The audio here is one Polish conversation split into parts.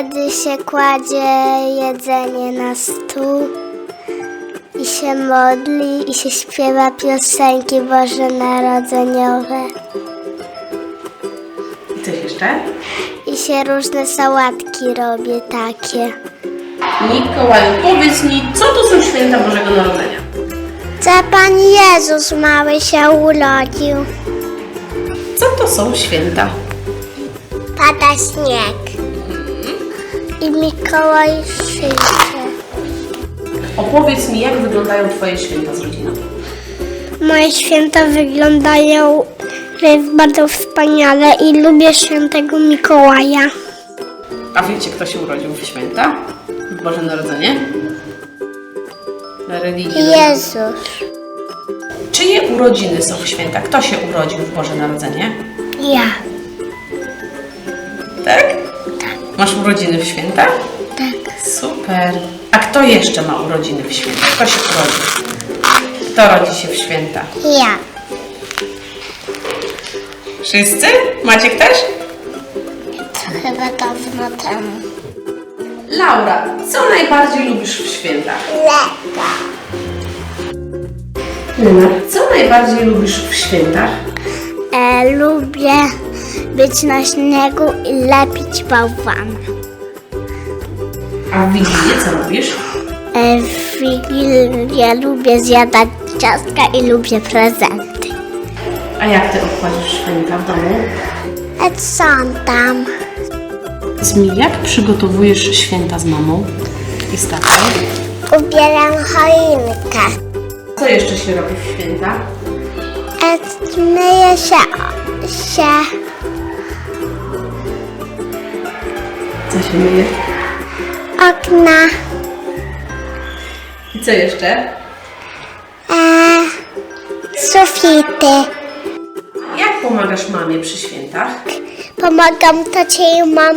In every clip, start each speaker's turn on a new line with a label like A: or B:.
A: Wtedy
B: się kładzie jedzenie na stół i się modli i się śpiewa piosenki bożonarodzeniowe
A: I coś jeszcze?
B: i się różne sałatki robi takie.
A: Mikołaju, powiedz mi, co to są święta Bożego Narodzenia?
B: Co Pan Jezus mały się urodził?
A: Co to są święta?
B: Pada śnieg i Mikołaj przyjdzie.
A: Opowiedz mi, jak wyglądają Twoje święta z rodziną.
B: Moje święta wyglądają że jest bardzo wspaniale i lubię świętego Mikołaja.
A: A wiecie, kto się urodził w święta? W Boże Narodzenie? Na religii.
B: Jezus.
A: Czyje urodziny są w święta? Kto się urodził w Boże Narodzenie?
B: Ja.
A: Masz urodziny w święta?
B: Tak.
A: Super. A kto jeszcze ma urodziny w święta? Kto się urodził? Kto rodzi się w święta?
B: Ja.
A: Wszyscy? Maciek też?
B: To chyba dawno temu.
A: Laura, co najbardziej lubisz w świętach?
B: Lata.
A: Lena, co najbardziej lubisz w świętach?
B: E, lubię być na śniegu i lepić bałwana.
A: A w Wigilię co robisz?
B: E, w Wigilię lubię zjadać ciastka i lubię prezenty.
A: A jak ty obchodzisz święta w domu?
B: E, co tam?
A: Powiedz mi, jak przygotowujesz święta z mamą i z tatą?
B: Ubieram choinkę.
A: Co jeszcze się robi w święta?
B: E, myję się, się
A: Co się myje?
B: okna.
A: I co jeszcze?
B: E, sufity.
A: Jak pomagasz mamie przy świętach?
B: Pomagam tacie i mam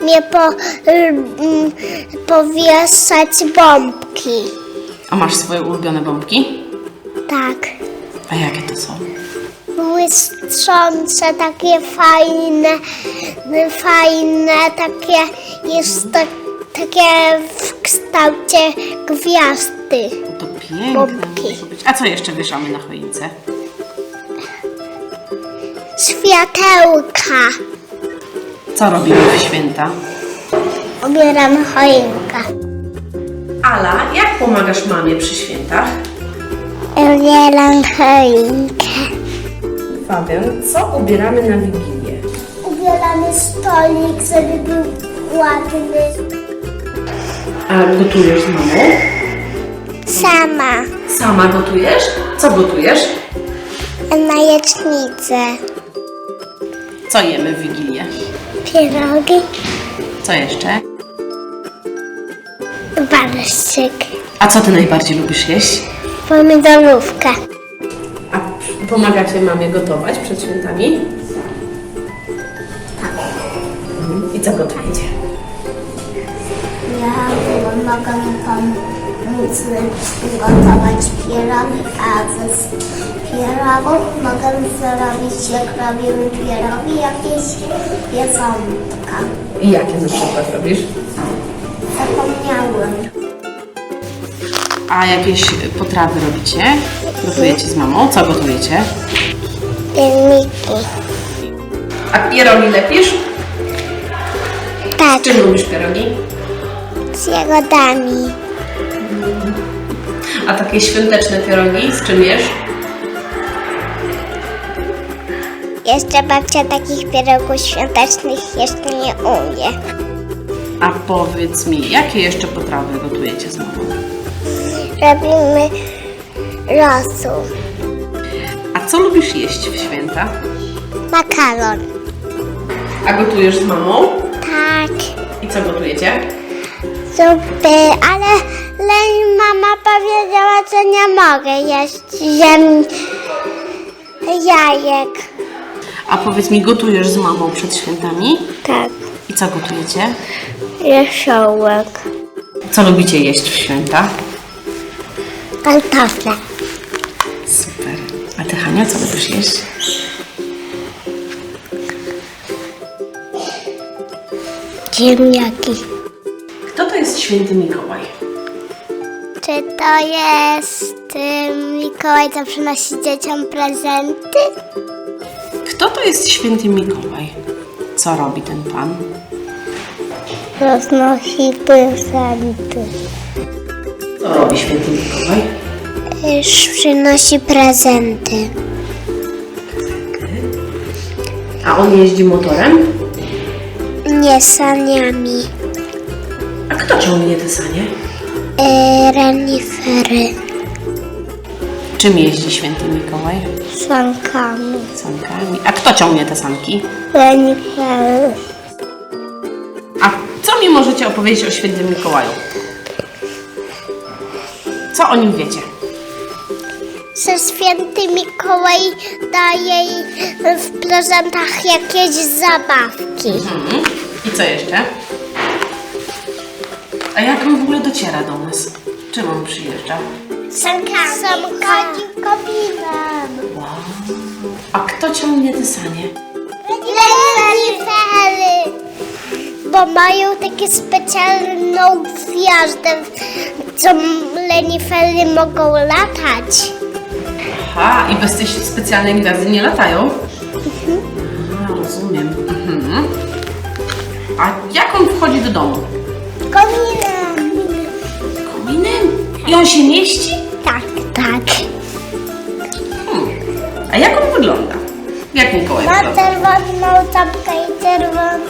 B: mnie po, mm, powieszać bombki.
A: A masz swoje ulubione bombki?
B: Tak.
A: A jakie to są?
B: Błyszczące, takie fajne, fajne, takie jest tak, takie w kształcie gwiazdy.
A: To piękne być. A co jeszcze wieszamy na choince?
B: Światełka.
A: Co robimy w święta?
B: Ubieram choinkę.
A: Ala, jak pomagasz mamie przy świętach?
B: Ubieram choinkę.
A: Fabian, co ubieramy na Wigilię?
B: Ubieramy stolik, żeby był ładny.
A: A gotujesz z mamą?
B: Sama.
A: Sama gotujesz? Co gotujesz?
B: Na jecznicę.
A: Co jemy w Wigilię?
B: Pierogi.
A: Co jeszcze?
B: Barszczyk.
A: A co ty najbardziej lubisz jeść?
B: Pomidorówkę.
A: Pomagacie mamie gotować przed świętami? Mhm. I co gotujecie?
B: Ja mogę pomóc gotować pierogi, a z pierogów mogę zrobić, jak robimy pierogi, jakieś jedzonka.
A: I jakie na przykład robisz?
B: Zapomniałem.
A: A jakieś potrawy robicie? Gotujecie z mamą? Co gotujecie?
B: Pierniki.
A: A pierogi lepisz?
B: Tak,
A: Czym lubisz pierogi?
B: z jagodami.
A: A takie świąteczne pierogi z czym jesz?
B: Jeszcze babcia takich pierogów świątecznych jeszcze nie umie.
A: A powiedz mi, jakie jeszcze potrawy gotujecie z mamą?
B: Robimy rosół,
A: A co lubisz jeść w święta?
B: makaron.
A: A gotujesz z mamą?
B: Tak,
A: I co gotujecie?
B: zupy, ale, ale mama powiedziała, że nie mogę jeść ziem... jajek.
A: A powiedz mi, gotujesz z mamą przed świętami?
B: Tak,
A: I co gotujecie?
B: jeszołek,
A: Co lubicie jeść w święta? A ty, Hania? Co będziesz jeść?
B: Ziemniaki.
A: Kto to jest święty Mikołaj?
B: Czy to jest Mikołaj, co przynosi dzieciom prezenty?
A: Kto to jest święty Mikołaj? Co robi ten pan?
B: Roznosi prezenty.
A: Co robi święty Mikołaj?
B: Przynosi prezenty.
A: A on jeździ motorem?
B: Nie saniami.
A: A kto ciągnie te sanie?
B: E, renifery.
A: Czym jeździ święty Mikołaj?
B: Sankami.
A: Sankami. A kto ciągnie te sanki?
B: Renifery.
A: A co mi możecie opowiedzieć o świętym Mikołaju? Co o nim wiecie?
B: Że święty Mikołaj daje w prezentach jakieś zabawki.
A: Mhm. I co jeszcze? A jak on w ogóle dociera do nas? Czym on przyjeżdża?
B: Sankami. Sankami kobiną.
A: Wow. A kto ciągnie te sanie?
B: Renifery. Bo mają takie specjalną gwiazdę, co lenifery mogą latać.
A: Aha, i bez tej specjalnej gwiazdy nie latają? A, rozumiem. Mhm. A jak on wchodzi do domu?
B: Kominem.
A: Kominem? I on się mieści?
B: Tak, tak.
A: Hmm. A jak on wygląda? Jak Mikołaj
B: Ma
A: wygląda?
B: czerwoną czapkę i czerwoną...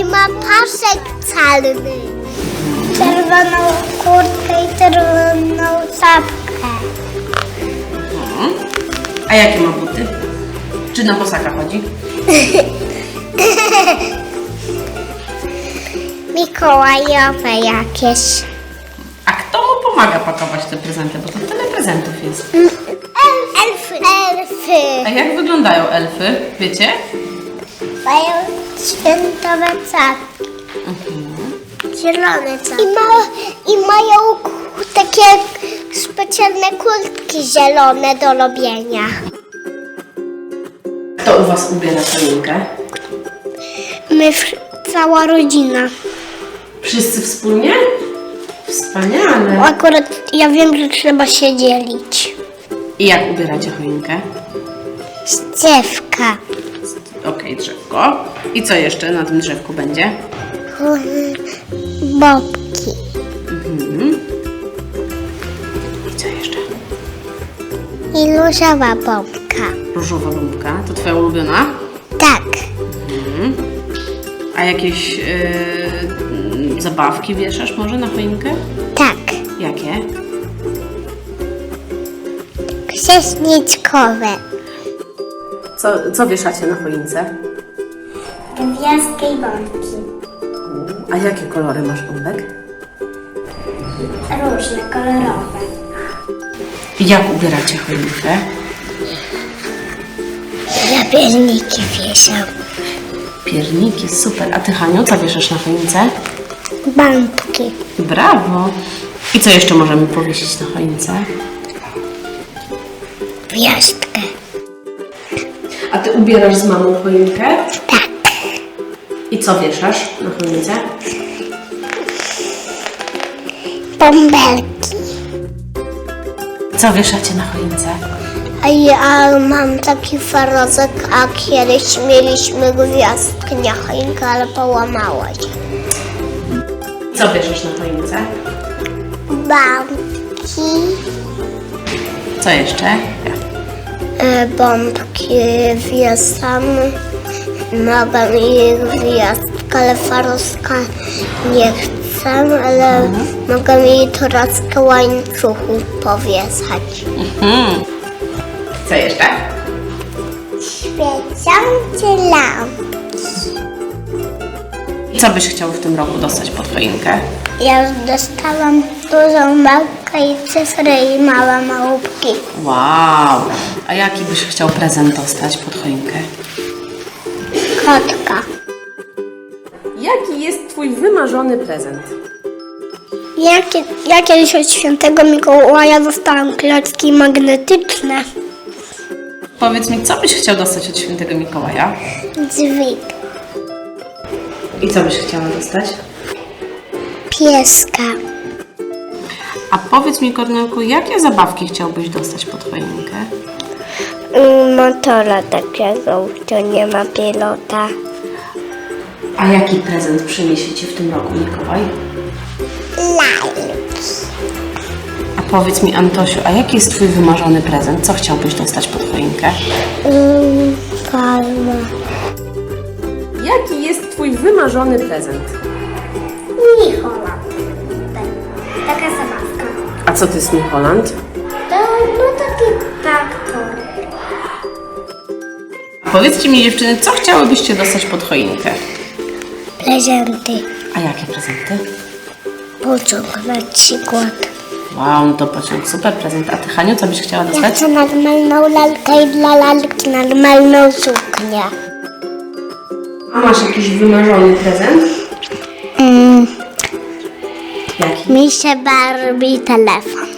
B: I ma pasek calny. Czerwoną kurtkę i czerwoną czapkę.
A: Mhm. A jakie ma buty? Czy na bosaka chodzi?
B: Mikołajowe jakieś.
A: A kto mu pomaga pakować te prezenty? Bo to tyle prezentów jest.
B: Elfy. Elfy.
A: A jak wyglądają elfy? Wiecie?
B: Mają świętowe czapki. Zielone czapki. I, ma, I mają takie specjalne kurtki zielone do robienia.
A: Kto u was ubiera choinkę?
B: My, cała rodzina.
A: Wszyscy wspólnie? Wspaniale.
B: Akurat ja wiem, że trzeba się dzielić.
A: I jak ubieracie choinkę?
B: Ściewka.
A: Okej, drzewko. I co jeszcze na tym drzewku będzie?
B: Bobki.
A: I
B: różowa bombka.
A: Różowa bombka. To twoja ulubiona?
B: Tak.
A: A jakieś yy, zabawki wieszasz może na choinkę?
B: Tak.
A: Jakie?
B: Księżniczkowe.
A: Co, co wieszacie na choince?
B: Gwiazdki i bombki.
A: A jakie kolory masz bombek?
B: Różne, kolorowe.
A: Jak ubieracie choinkę?
B: Ja pierniki wieszam.
A: Pierniki, super. A ty, Haniu, co wieszasz na choince?
B: Bombki.
A: Brawo! I co jeszcze możemy powiesić na choince?
B: Gwiazdkę.
A: A ty ubierasz z mamą choinkę?
B: Tak.
A: I co wieszasz na choince?
B: Bąbelki.
A: Co wieszacie na choince?
B: A ja mam taki farozek, a kiedyś mieliśmy gwiazdkę na choinkę, ale połamała się.
A: Co wieszasz na choince?
B: Bombki.
A: Co jeszcze?
B: E, bombki wieszam. Mogę mieć gwiazdkę, ale farozka nie chcę, ale mogę mi troszkę łańcuchów powieszać.
A: Mhm. Co jeszcze?
B: Świecący lamp.
A: I co byś chciał w tym roku dostać pod choinkę?
B: Ja już dostałam dużą małpkę i cyfry i małe małpki.
A: Wow! A jaki byś chciał prezent dostać pod choinkę?
B: Kotka.
A: Jaki jest twój wymarzony prezent?
B: Ja, ja kiedyś od świętego Mikołaja dostałam klocki magnetyczne.
A: Powiedz mi, co byś chciał dostać od świętego Mikołaja?
B: Drzwi.
A: I co byś chciała dostać?
B: Pieska.
A: A powiedz mi, Kornelku, jakie zabawki chciałbyś dostać pod choinkę?
B: Motora takiego, co nie ma pilota.
A: A jaki prezent przyniesie Ci w tym roku Mikołaj?
B: Lalki.
A: A powiedz mi, Antosiu, a jaki jest Twój wymarzony prezent? Co chciałbyś dostać pod choinkę?
B: Mm, palma.
A: Jaki jest Twój wymarzony prezent?
B: Nichola. Taka zabawka.
A: A co to jest New Holland?
B: To no taki traktor.
A: Powiedzcie mi, dziewczyny, co chciałybyście dostać pod choinkę?
B: Prezenty.
A: A jakie prezenty?
B: Pociąg na przykład.
A: Wow, no to pociąg, super prezent. A Ty, Haniu, co byś chciała
B: Ja
A: dostać?
B: chcę normalną lalkę i dla lalki normalną suknię.
A: A masz jakiś wymarzony prezent?
B: Mm,
A: Jaki?
B: mi się Barbie telefon.